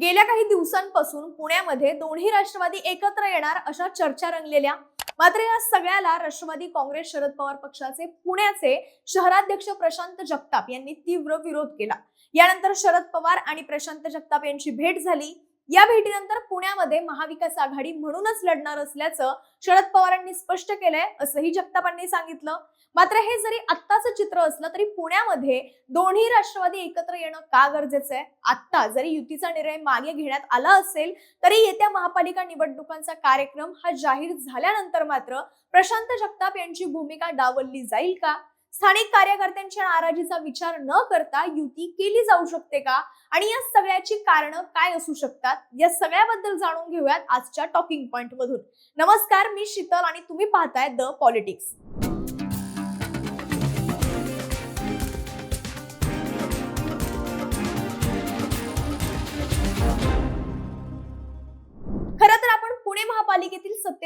गेल्या काही दिवसांपासून पुण्यामध्ये दोन्ही राष्ट्रवादी एकत्र येणार अशा चर्चा रंगलेल्या. मात्र या सगळ्याला राष्ट्रवादी काँग्रेस शरद पवार पक्षाचे पुण्याचे शहराध्यक्ष प्रशांत जगताप यांनी तीव्र विरोध केला. यानंतर शरद पवार आणि प्रशांत जगताप यांची भेट झाली. या भेटीनंतर पुण्यामध्ये महाविकास आघाडी म्हणूनच लढणार असल्याचं शरद पवारांनी स्पष्ट केलंय असंही जगतापांनी सांगितलं. मात्र हे जरी आत्ताचं चित्र असलं तरी पुण्यामध्ये दोन्ही राष्ट्रवादी एकत्र येणं का गरजेचं आहे? आत्ता जरी युतीचा निर्णय मागे घेण्यात आला असेल तरी येत्या महापालिका निवडणुकांचा कार्यक्रम हा जाहीर झाल्यानंतर मात्र प्रशांत जगताप यांची भूमिका डावलली जाईल का? स्थानिक कार्यकर्त्यांच्या नाराजीचा विचार न करता युती केली जाऊ शकते का? आणि या सगळ्याची कारणं काय असू शकतात? या सगळ्याबद्दल जाणून घेऊयात आजच्या टॉकिंग पॉइंट मधून नमस्कार मी शीतल आणि तुम्ही पाहताय द पॉलिटिक्स.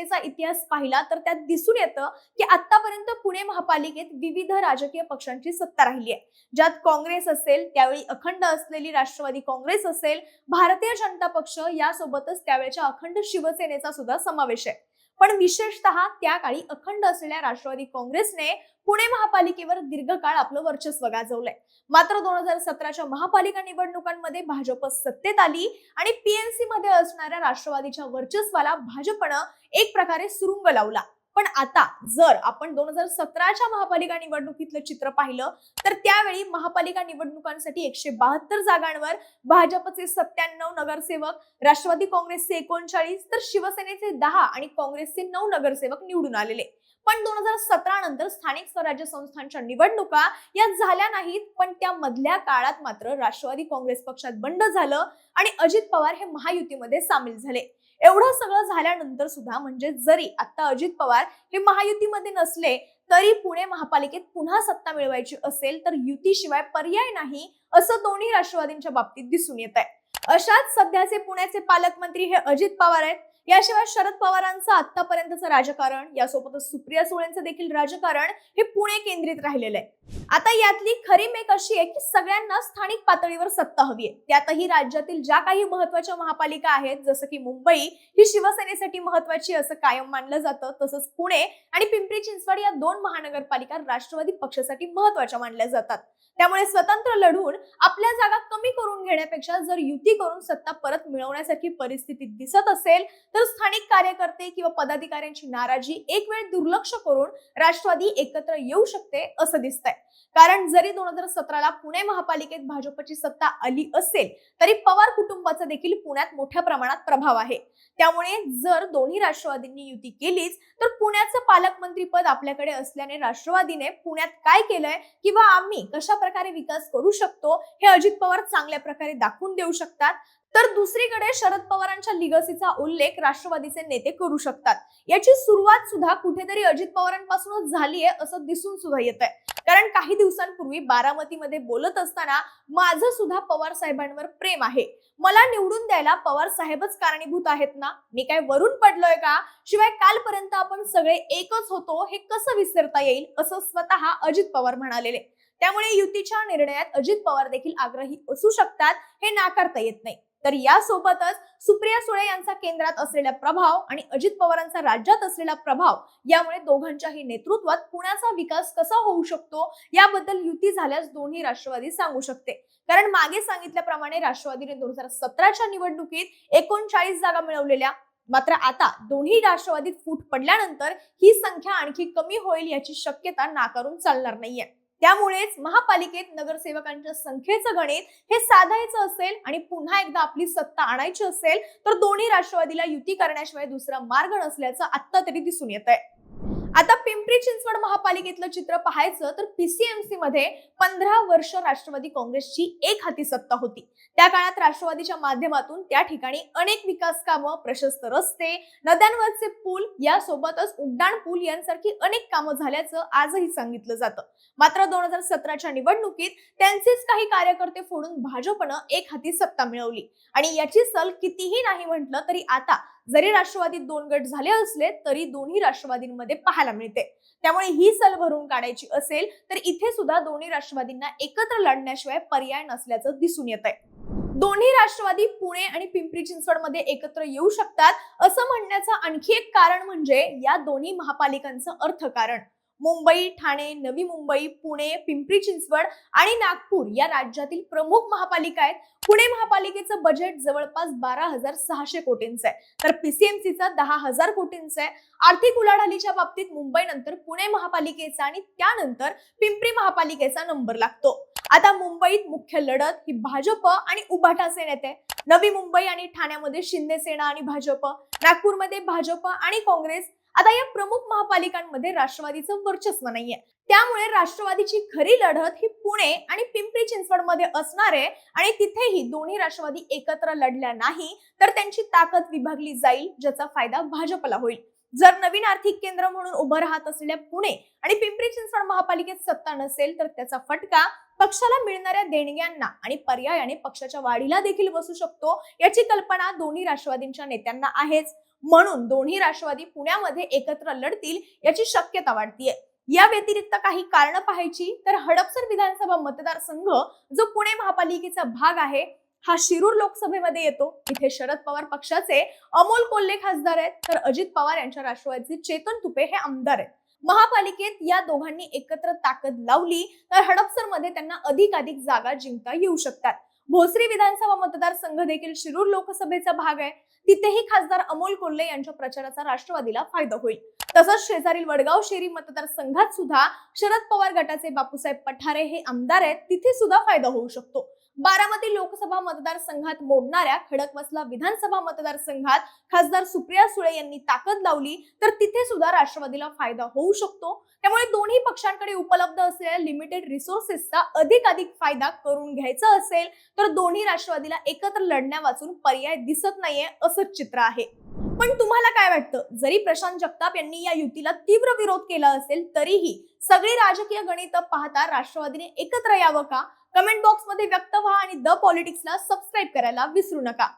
महापालिकेचा इतिहास पाहिला तर त्यात दिसून येतं की आतापर्यंत पुणे महापालिकेत विविध राजकीय पक्षांची सत्ता राहिली आहे. ज्यात काँग्रेस असेल त्यावेळी अखंड असलेली राष्ट्रवादी काँग्रेस असेल भारतीय जनता पक्ष यासोबतच त्यावेळेच्या अखंड शिवसेनेचा सुद्धा समावेश आहे. पण विशेषतः त्या काळी अखंड असलेल्या राष्ट्रवादी काँग्रेसने पुणे महापालिकेवर दीर्घकाळ आपलं वर्चस्व गाजवलंय. मात्र दोन हजार सतराच्या महापालिका निवडणुकांमध्ये भाजप सत्तेत आली आणि पीएनसी मध्ये असणाऱ्या राष्ट्रवादीच्या वर्चस्वाला भाजपनं एक प्रकारे सुरुंग लावला. पण आता जर आपण दोन हजार सतराच्या महापालिका निवडणुकीतलं चित्र पाहिलं तर त्यावेळी महापालिका निवडणुकांसाठी एकशे बहात्तर जागांवर भाजपचे सत्त्याण्णव नगरसेवक राष्ट्रवादी काँग्रेसचे एकोणचाळीस तर शिवसेनेचे दहा आणि काँग्रेसचे नऊ नगरसेवक निवडून आलेले. पण दोन हजार सतरा नंतर स्थानिक स्वराज्य संस्थांच्या निवडणुका या झाल्या नाहीत पण त्या मधल्या काळात मात्र राष्ट्रवादी काँग्रेस पक्षात बंड झालं आणि अजित पवार हे महायुतीमध्ये सामील झाले. एवढं सगळं झाल्यानंतर सुद्धा म्हणजे जरी आता अजित पवार हे महायुतीमध्ये नसले तरी पुणे महापालिकेत पुन्हा सत्ता मिळवायची असेल तर युतीशिवाय पर्याय नाही असं दोन्ही राष्ट्रवादींच्या बाबतीत दिसून येत आहे अशाच सध्याचे पुण्याचे पालकमंत्री हे अजित पवार आहेत. याशिवाय शरद पवारांचं आतापर्यंतचं राजकारण यासोबतच सुप्रिया सुळेंचं देखील राजकारण हे पुणे केंद्रित राहिलेलं आहे. आता यातली खरी मेक अशी आहे की सगळ्यांना स्थानिक पातळीवर सत्ता हवी आहे. त्यातही राज्यातील ज्या काही महत्त्वाच्या महापालिका आहेत जसं की मुंबई ही शिवसेनेसाठी महत्वाची असं कायम मानलं जातं तसंच पुणे आणि पिंपरी चिंचवड या दोन महानगरपालिका राष्ट्रवादी पक्षासाठी महत्त्वाच्या मानल्या जातात. त्यामुळे स्वतंत्र लढून आपल्या जागा कमी करून घेण्यापेक्षा जर युती करून सत्ता परत मिळवण्यासारखी परिस्थिती दिसत असेल तर स्थानिक कार्यकर्ते किंवा पदाधिकाऱ्यांची नाराजी एक वेळ दुर्लक्ष करून राष्ट्रवादी एकत्र येऊ शकते असं दिसतंय. कारण जरी दोन हजार सतराला पुणे महापालिकेत भाजपची सत्ता आली असेल तरी पवार कुटुंबाचा देखील पुण्यात मोठ्या प्रमाणात प्रभाव आहे. त्यामुळे जर दोन्ही राष्ट्रवादींनी युती केलीच तर पुण्याचं पालकमंत्रीपद आपल्याकडे असल्याने राष्ट्रवादीने पुण्यात काय केलंय किंवा आम्ही कशा प्रकारे विकास करू शकतो हे अजित पवार चांगल्या प्रकारे दाखवून देऊ शकतात. तर दुसरीकडे शरद पवारांच्या लिगसीचा उल्लेख राष्ट्रवादीचे नेते करू शकतात. याची सुरुवात सुद्धा कुठेतरी अजित पवारांपासूनच झाली आहे असं दिसून सुद्धा येत आहे कारण काही दिवसांपूर्वी बारामतीमध्ये बोलत असताना माझं सुद्धा पवार साहेबांवर प्रेम आहे. मला निवडून द्यायला पवार साहेबच कारणीभूत आहेत ना? मी काय वरून पडलोय का? शिवाय कालपर्यंत आपण सगळे एकच होतो हे कसं विसरता येईल असं स्वतः अजित पवार म्हणालेले. त्यामुळे युतीच्या निर्णयात अजित पवार देखील आग्रही असू शकतात हे नाकारता येत नाही. तर यासोबतच सुप्रिया सुळे यांचा केंद्रात असलेला प्रभाव आणि अजित पवारांचा राज्यात असलेला प्रभाव यामुळे दोघांच्याही नेतृत्वात पुण्याचा विकास कसा होऊ शकतो याबद्दल युती झाल्यास दोन्ही राष्ट्रवादी सांगू शकते. कारण मागे सांगितल्याप्रमाणे राष्ट्रवादीने दोन हजार सतराच्या निवडणुकीत एकोणचाळीस जागा मिळवलेल्या मात्र आता दोन्ही राष्ट्रवादीत फूट पडल्यानंतर ही संख्या आणखी कमी होईल याची शक्यता नाकारून चालणार नाहीये. त्यामुळेच महापालिकेत नगरसेवकांच्या संख्येचं गणित हे साधायचं असेल आणि पुन्हा एकदा आपली सत्ता आणायची असेल तर दोन्ही राष्ट्रवादीला युती करण्याशिवाय दुसरा मार्ग नसल्याचं आत्ता तरी दिसून येत आहे आता पिंपरी चिंचवड महापालिकेतलं चित्र पाहायचं तर पीसीएमसी मध्ये पंधरा वर्ष राष्ट्रवादी काँग्रेसची एक हाती सत्ता होती. त्या काळात राष्ट्रवादीच्या माध्यमातून त्या ठिकाणी अनेक विकास कामं प्रशस्त रस्ते नद्यांवरचे पूल यासोबतच उड्डाण पूल यांसारखी अनेक कामं झाल्याचं आजही सांगितलं जातं. मात्र दोन हजार सतराच्या निवडणुकीत त्यांचेच काही कार्यकर्ते फोडून भाजपनं एक हाती सत्ता मिळवली. आणि याची सल कितीही नाही म्हटलं तरी आता जरी राष्ट्रवादीत दोन गट झाले असले तरी दोन्ही राष्ट्रवादींमध्ये पाहायला मिळते. त्यामुळे ही सल भरून काढायची असेल तर इथे सुद्धा दोन्ही राष्ट्रवादींना एकत्र लढण्याशिवाय पर्याय नसल्याचं दिसून येत आहे दोन्ही राष्ट्रवादी पुणे आणि पिंपरी चिंचवडमध्ये एकत्र येऊ शकतात असं म्हणण्याचं आणखी एक कारण म्हणजे या दोन्ही महापालिकांचं अर्थकारण. मुंबई ठाणे नवी मुंबई पुणे पिंपरी चिंचवड आणि नागपूर या राज्यातील प्रमुख महापालिका आहेत. पुणे महापालिकेचं बजेट जवळपास बारा हजार सहाशे कोटींचं आहे. तर पीसीएमसीचा दहा हजार कोटींचं आहे. आर्थिक उलाढालीच्या बाबतीत मुंबईनंतर पुणे महापालिकेचा आणि त्यानंतर पिंपरी महापालिकेचा नंबर लागतो. आता मुंबईत मुख्य लढत ही भाजप आणि उभाटा सेनेत आहे. नवी मुंबई आणि ठाण्यामध्ये शिंदे सेना आणि भाजप नागपूरमध्ये भाजप आणि काँग्रेस आता या प्रमुख महापालिकांमध्ये राष्ट्रवादीचं वर्चस्व नाहीये. त्यामुळे राष्ट्रवादीची खरी लढत ही पुणे आणि पिंपरी चिंचवडमध्ये असणार आहे आणि तिथेही दोन्ही राष्ट्रवादी एकत्र लढल्या नाही तर त्यांची ताकद विभागली जाईल ज्याचा फायदा भाजपला होईल. जर नवीन आर्थिक केंद्र म्हणून उभं राहत असलेल्या पुणे आणि पिंपरी चिंचवड महापालिकेत सत्ता नसेल तर त्याचा फटका पक्षाला मिळणाऱ्या देणग्यांना आणि पर्यायाने पक्षाच्या वाढीला देखील बसू शकतो याची कल्पना दोन्ही राष्ट्रवादींच्या नेत्यांना आहेच. म्हणून दोन्ही राष्ट्रवादी पुण्यामध्ये एकत्र लढतील याची शक्यता वाढतीये. या व्यतिरिक्त काही कारण पाहायची तर हडपसर विधानसभा मतदारसंघ जो पुणे महापालिकेचा भाग आहे हा शिरूर लोकसभेमध्ये येतो. इथे शरद पवार पक्षाचे अमोल कोल्हे खासदार आहेत. तर अजित पवार यांच्या राष्ट्रवादीचे चेतन तुपे हे आमदार आहेत. महापालिकेत या दोघांनी एकत्र ताकद लावली तर हडपसरमध्ये त्यांना अधिकाधिक जागा जिंकता येऊ शकतात. भोसरी विधानसभा मतदारसंघ देखील शिरूर लोकसभेचा भाग आहे. तिथेही खासदार अमोल कोल्हे यांच्या प्रचाराचा राष्ट्रवादीला फायदा होईल. तसंच शेजारील वडगाव शेरी मतदारसंघात सुद्धा शरद पवार गटाचे बापूसाहेब पठारे हे आमदार आहेत. तिथे सुद्धा फायदा होऊ शकतो. बारामती लोकसभा मतदारसंघात मोडणाऱ्या खडकवासला विधानसभा मतदारसंघात खासदार सुप्रिया सुळे यांनी ताकद लावली तर तिथे सुद्धा राष्ट्रवादीला फायदा होऊ शकतो. त्यामुळे दोन्ही पक्षांकडे उपलब्ध असलेल्या लिमिटेड रिसोर्सेसचा अधिकाधिक फायदा करून घ्यायचा असेल तर दोन्ही राष्ट्रवादीला एकत्र लढण्या वाचून पर्याय दिसत नाहीये असंच चित्र आहे. पण तुम्हाला काय वाटतं? जरी प्रशांत जगताप यांनी या युतीला तीव्र विरोध केला असेल तरीही सगळी राजकीय गणित पाहता राष्ट्रवादीने एकत्र यावं का? कमेंट बॉक्समध्ये व्यक्त व्हा आणि द पॉलिटिक्सला सबस्क्राईब करायला विसरू नका.